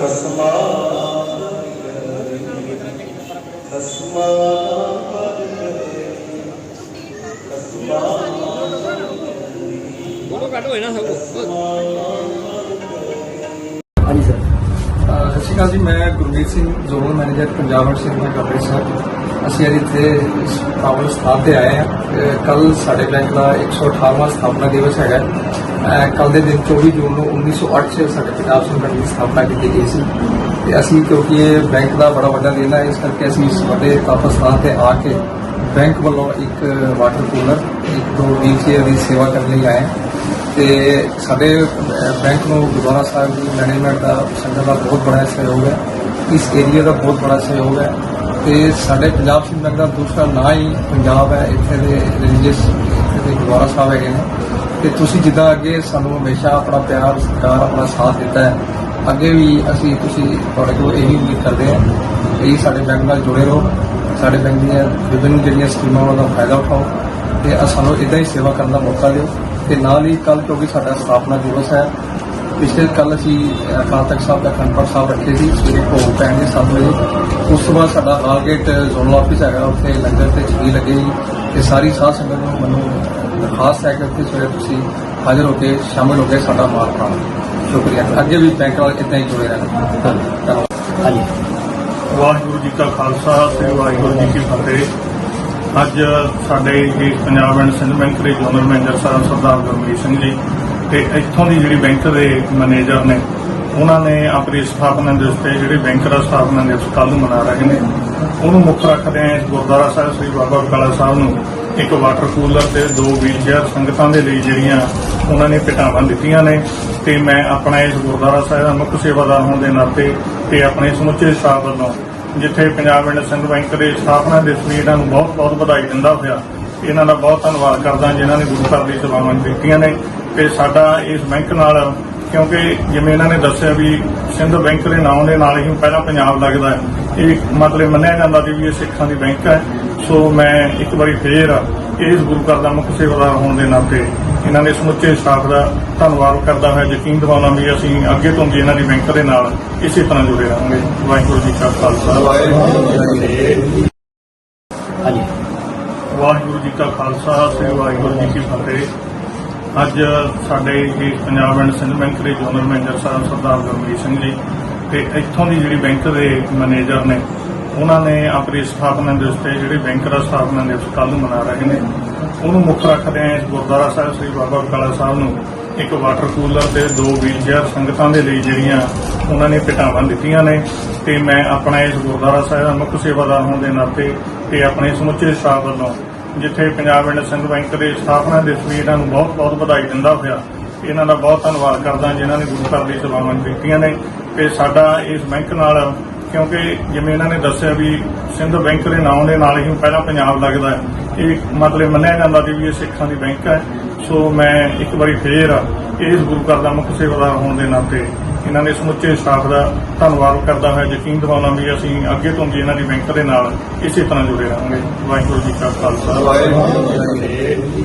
ਖਸਮਾ ਖਸਮਾ ਖਸਮਾ ਉਹ ਹੋਏ ਨਾ ਸਭ ਹਾਂਜੀ ਸਰ। ਸਤਿ ਸ਼੍ਰੀ ਅਕਾਲ ਜੀ, ਮੈਂ Gurmeet Singh zonal manager Punjab and cinema company sahib ਅਸੀਂ ਅੱਜ ਇੱਥੇ ਇਸ ਪਾਵਨ ਸਥਾਨ ਤੇ ਆਏ ਹਾਂ। ਕੱਲ ਸਾਡੇ ਬੈਂਕ ਦਾ 118ਵਾਂ ਸਥਾਪਨਾ ਦਿਵਸ ਹੈਗਾ। ਕੱਲ ਦੇ ਦਿਨ 24 ਜੂਨ ਨੂੰ 1908 ਚ ਸਾਡੇ ਪੰਜਾਬ ਸਿੰਘ ਦੀ ਸਥਾਪਨਾ ਕੀਤੀ ਗਈ ਸੀ। ਤੇ ਅਸੀਂ ਕਿਉਂਕਿ ਇਹ ਬੈਂਕ ਦਾ ਬੜਾ ਵੱਡਾ ਦਿਨ ਹੈ ਇਸ ਕਰਕੇ ਅਸੀਂ ਇਸ ਵੱਡੇ ਤਪ ਸਥਾਨ ਤੇ ਆ ਕੇ ਬੈਂਕ ਵੱਲੋਂ ਇੱਕ ਵਾਟਰ ਕੂਲਰ, ਇੱਕ ਦੋ ਵੀਲ ਦੀ ਸੇਵਾ ਕਰਨ ਲਈ ਆਏ ਹਾਂ। ਤੇ ਸਾਡੇ ਬੈਂਕ ਨੂੰ ਗੁਰਦੁਆਰਾ ਸਾਹਿਬ ਦੀ ਮੈਨੇਜਮੈਂਟ ਦਾ, ਸੰਗਤ ਦਾ ਬਹੁਤ ਬੜਾ ਸਹਿਯੋਗ ਹੈ। ਇਸ ਏਰੀਆ ਦਾ ਬਹੁਤ ਬੜਾ ਸਹਿਯੋਗ ਹੈ। ਤੇ ਸਾਡੇ ਪੰਜਾਬ ਸਿੰਘ ਬੈਂਕ ਦਾ ਦੂਸਰਾ ਨਾਂ ਹੀ ਪੰਜਾਬ ਹੈ। ਇੱਥੇ ਦੇ ਰਿਲੀਜੀਅਸ ਇੱਥੇ ਦੇ ਗੁਰਦੁਆਰਾ ਸਾਹਿਬ ਹੈਗੇ ਨੇ। ਤੇ ਤੁਸੀਂ ਜਿੱਦਾਂ ਅੱਗੇ ਸਾਨੂੰ ਹਮੇਸ਼ਾ ਆਪਣਾ ਪਿਆਰ ਸਤਿਕਾਰ ਆਪਣਾ ਸਾਥ ਦਿੱਤਾ ਹੈ ਅੱਗੇ ਵੀ ਅਸੀਂ ਤੁਸੀਂ ਤੁਹਾਡੇ ਕੋਲ ਇਹੀ ਉਮੀਦ ਕਰਦੇ ਹਾਂ ਕਿ ਸਾਡੇ ਬੈਂਕ ਨਾਲ ਜੁੜੇ ਰਹੋ ਸਾਡੇ ਬੈਂਕ ਦੀਆਂ ਵਿਭਿੰਨ ਜਿਹੜੀਆਂ ਸਕੀਮਾਂ ਉਹਨਾਂ ਦਾ ਫਾਇਦਾ ਉਠਾਓ ਤੇ ਸਾਨੂੰ ਇਦਾਂ ਹੀ ਸੇਵਾ ਕਰਨ ਦਾ ਮੌਕਾ ਦਿਓ ਤੇ ਨਾਲ ਹੀ ਕੱਲ ਕਿਉਂਕਿ ਸਾਡਾ ਸਥਾਪਨਾ ਦਿਵਸ ਹੈ ਪਿਛਲੇ ਕੱਲ ਅਸੀਂ ਅ, ਅਕਾਲ ਤਖਤ ਸਾਹਿਬ ਦਾ ਖੰਡਪਾਠ ਸਾਹਿਬ ਰੱਖੇ ਸੀ ਸਵੇਰੇ ਭੋਗ ਪੈਣ ਦੇ 7 ਵਜੇ। ਉਸ ਤੋਂ ਬਾਅਦ ਸਾਡਾ ਹਾਲਗੇਟ ਜ਼ੋਨਲ ਆਫਿਸ ਹੈਗਾ ਉੱਥੇ ਲੰਗਰ ਤੇ ਛਬੀਲ ਲੱਗੇਗੀ ਤੇ ਸਾਰੀ ਸਾਹ ਸੰਗਤ ਨੂੰ ਮੈਨੂੰ ਦਰਖਾਸਤ ਹੈ ਕਿ ਉੱਥੇ ਸਵੇਰੇ ਤੁਸੀਂ ਹਾਜ਼ਰ ਹੋ ਕੇ ਸ਼ਾਮਿਲ ਹੋ ਕੇ ਸਾਡਾ ਮਾਣ ਪਾਓ ਸ਼ੁਕਰੀਆ। ਅੱਗੇ ਵੀ ਬੈਂਕ ਨਾਲ ਇਦਾਂ ਹੀ ਜੁੜੇ ਰਹਿਣਾ। ਧੰਨਵਾਦ। ਹਾਂਜੀ। ਵਾਹਿਗੁਰੂ ਜੀ ਕਾ ਖਾਲਸਾ ਤੇ ਵਾਹਿਗੁਰੂ ਜੀ ਕੀ ਫਤਿਹ। ਅੱਜ ਸਾਡੇ ਜੀ ਪੰਜਾਬ ਐਂਡ ਸਿੰਧ ਬੈਂਕ ਦੇ ਜਨਰਲ ਮੈਨੇਜਰ ਸਾਹਿਬ ਸਰਦਾਰ ਗੁਰਮੀਤ ਸਿੰਘ ਜੀ ਤੇ ਇੱਥੋਂ ਦੀ ਜਿਹੜੀ ਬੈਂਕ ਦੇ ਮੈਨੇਜਰ ਨੇ ਉਹਨਾਂ ਨੇ ਆਪਣੀ ਸਥਾਪਨਾ ਦਿਵਸ ਤੇ ਜਿਹੜੇ ਬੈਂਕ ਦਾ ਸਥਾਪਨਾ ਦਿਵਸ ਕੱਲ੍ਹ ਨੂੰ ਮਨਾ ਰਹੇ ਨੇ। ਉਹਨੂੰ ਮੁੱਖ ਰੱਖਦੇ ਆ ਇਸ ਗੁਰਦੁਆਰਾ ਸਾਹਿਬ, ਸ੍ਰੀ ਬਾਬਾ ਬਕਾਲਾ ਸਾਹਿਬ ਨੂੰ। ਇੱਕ ਵਾਟਰ ਕੂਲਰ ਤੇ ਦੋ ਵੀਲ ਸੰਗਤਾਂ ਦੇ ਲਈ ਜਿਹੜੀਆਂ ਉਹਨਾਂ ਨੇ ਭੇਟਾਵਾਂ ਦਿੱਤੀਆਂ ਨੇ ਤੇ ਮੈਂ ਆਪਣਾ ਇਸ ਗੁਰਦੁਆਰਾ ਸਾਹਿਬ ਦਾ ਮੁੱਖ ਸੇਵਾਦਾਰ ਹੋਣ ਦੇ ਨਾਤੇ ਤੇ ਆਪਣੇ ਸਮੁੱਚੇ ਸਟਾਫ ਵੱਲੋਂ ਜਿੱਥੇ ਪੰਜਾਬ ਐਂਡ ਸਿੰਧ ਬੈਂਕ ਦੇ ਸਥਾਪਨਾ ਦੇ ਵੀ ਇਹਨਾਂ ਨੂੰ ਬਹੁਤ ਬਹੁਤ ਵਧਾਈ ਦਿੰਦਾ ਹੋਇਆ, ਇਹਨਾਂ ਦਾ ਬਹੁਤ ਧੰਨਵਾਦ ਕਰਦਾ ਜਿਨ੍ਹਾਂ ਨੇ ਗੁਰੂ ਘਰ ਦੀ ਸੇਵਾਵਾਂ ਦਿੱਤੀਆਂ ਨੇ ਤੇ ਸਾਡਾ ਇਸ ਬੈਂਕ ਨਾਲ ਕਿਉਂਕਿ ਜਿਵੇਂ ਇਹਨਾਂ ਨੇ ਦੱਸਿਆ ਵੀ ਸਿੰਧ ਬੈਂਕ ਦੇ ਨਾਮ ਦੇ ਨਾਲ ਹੀ ਪਹਿਲਾਂ ਪੰਜਾਬ ਲੱਗਦਾ ਹੈ। ਇਹ ਮਤਲਬ ਮੰਨਿਆ ਜਾਂਦਾ ਸੀ ਵੀ ਇਹ ਸਿੱਖਾਂ ਦੀ ਬੈਂਕ ਹੈ। ਸੋ ਮੈਂ ਇੱਕ ਵਾਰੀ ਫੇਰ ਇਸ ਗੁਰੂ ਘਰ ਦਾ ਮੁੱਖ ਸੇਵਾਦਾਰ ਹੋਣ ਦੇ ਨਾਤੇ ਇਹਨਾਂ ਦੇ ਸਮੁੱਚੇ ਸਟਾਫ ਦਾ ਧੰਨਵਾਦ ਕਰਦਾ ਹੋਇਆ ਯਕੀਨ ਦਿਵਾਉਣਾ ਵੀ ਅਸੀਂ ਅੱਗੇ ਤੋਂ ਵੀ ਇਹਨਾਂ ਦੀ ਬੈਂਕ ਦੇ ਨਾਲ ਇਸੇ ਤਰ੍ਹਾਂ ਜੁੜੇ ਰਹਾਂਗੇ। ਵਾਹਿਗੁਰੂ ਜੀ ਕਾ ਖਾਲਸਾ। ਵਾਹਿਗੁਰੂ ਜੀ ਕਾ ਖਾਲਸਾ। ਤੇ ਵਾਹਿਗੁਰੂ ਜੀ ਕੀ ਫਤਿਹ। ਅੱਜ ਸਾਡੇ ਜੀ ਪੰਜਾਬ ਐਂਡ ਸਿੰਧ ਬੈਂਕ ਦੇ ਜਨਰਲ ਮੈਨੇਜਰ ਸਾਹਿਬ ਸਰਦਾਰ ਗੁਰਮੀਤ ਸਿੰਘ ਜੀ ਤੇ ਇੱਥੋਂ ਦੀ ਜਿਹੜੀ ਬੈਂਕ ਦੇ ਮੈਨੇਜਰ ਨੇ, ਉਹਨਾਂ ਨੇ ਆਪਣੀ ਸਥਾਪਨਾ ਦਿਵਸ ਤੇ ਜਿਹੜੇ ਬੈਂਕ ਦਾ ਸਥਾਪਨਾ ਦਿਵਸ ਕੱਲ੍ਹ ਨੂੰ ਮਨਾ ਰਹੇ ਨੇ। ਉਹਨੂੰ ਮੁੱਖ ਰੱਖਦੇ ਆ ਗੁਰਦੁਆਰਾ ਸਾਹਿਬ ਸ੍ਰੀ ਬਾਬਾ ਬਕਾਲਾ ਸਾਹਿਬ ਨੂੰ। ਇੱਕ ਵਾਟਰ ਕੂਲਰ ਤੇ ਦੋ ਵੀਲ ਚੇਅਰ ਸੰਗਤਾਂ ਦੇ ਲਈ ਜਿਹੜੀਆਂ ਉਹਨਾਂ ਨੇ ਭੇਟਾਵਾਂ ਦਿੱਤੀਆਂ ਨੇ ਤੇ ਮੈਂ ਆਪਣਾ ਇਸ ਗੁਰਦੁਆਰਾ ਸਾਹਿਬ ਦਾ ਮੁੱਖ ਸੇਵਾਦਾਰ ਹੋਣ ਦੇ ਨਾਤੇ ਤੇ ਆਪਣੇ ਸਮੁੱਚੇ ਸਟਾਫ ਵੱਲੋਂ ਜਿੱਥੇ ਪੰਜਾਬ ਐਂਡ ਸਿੰਧ ਬੈਂਕ ਦੇ ਸਥਾਪਨਾ ਦੇ ਵੀ ਇਹਨਾਂ ਨੂੰ ਬਹੁਤ ਬਹੁਤ ਵਧਾਈ ਦਿੰਦਾ ਹੋਇਆ। ਇਹਨਾਂ ਦਾ ਬਹੁਤ ਧੰਨਵਾਦ ਕਰਦਾ ਜਿਨ੍ਹਾਂ ਨੇ ਗੁਰੂ ਘਰ ਦੀ ਸੇਵਾਵਾਂ ਕੀਤੀਆਂ ਨੇ ਤੇ ਸਾਡਾ ਇਸ ਬੈਂਕ ਨਾਲ, ਕਿਉਂਕਿ ਜਿਵੇਂ ਇਹਨਾਂ ਨੇ ਦੱਸਿਆ ਵੀ ਸਿੰਧ ਬੈਂਕ ਦੇ ਨਾਮ ਦੇ ਨਾਲ ਹੀ ਪਹਿਲਾਂ ਪੰਜਾਬ ਲੱਗਦਾ ਹੈ। ਇਹ ਮਤਲਬ ਮੰਨਿਆ ਜਾਂਦਾ ਸੀ ਵੀ ਇਹ ਸਿੱਖਾਂ ਦੀ ਬੈਂਕ ਹੈ। ਸੋ ਮੈਂ ਇੱਕ ਵਾਰੀ ਫੇਰ ਇਸ ਗੁਰੂ ਘਰ ਦਾ ਮੁੱਖ ਸੇਵਾਦਾਰ ਹੋਣ ਦੇ ਨਾਤੇ ਇਹਨਾਂ ਦੇ ਸਮੁੱਚੇ ਸਟਾਫ ਦਾ ਧੰਨਵਾਦ ਕਰਦਾ ਹੋਇਆ ਯਕੀਨ ਦਿਵਾਉਣਾ ਵੀ ਅਸੀਂ ਅੱਗੇ ਤੋਂ ਵੀ ਇਹਨਾਂ ਦੀ ਬੈਂਕ ਦੇ ਨਾਲ ਇਸੇ ਤਰ੍ਹਾਂ ਜੁੜੇ ਰਹਾਂਗੇ। ਵਾਹਿਗੁਰੂ ਜੀ ਕਾ ਖਾਲਸਾ। ਵਾਹਿਗੁਰੂ ਜੀ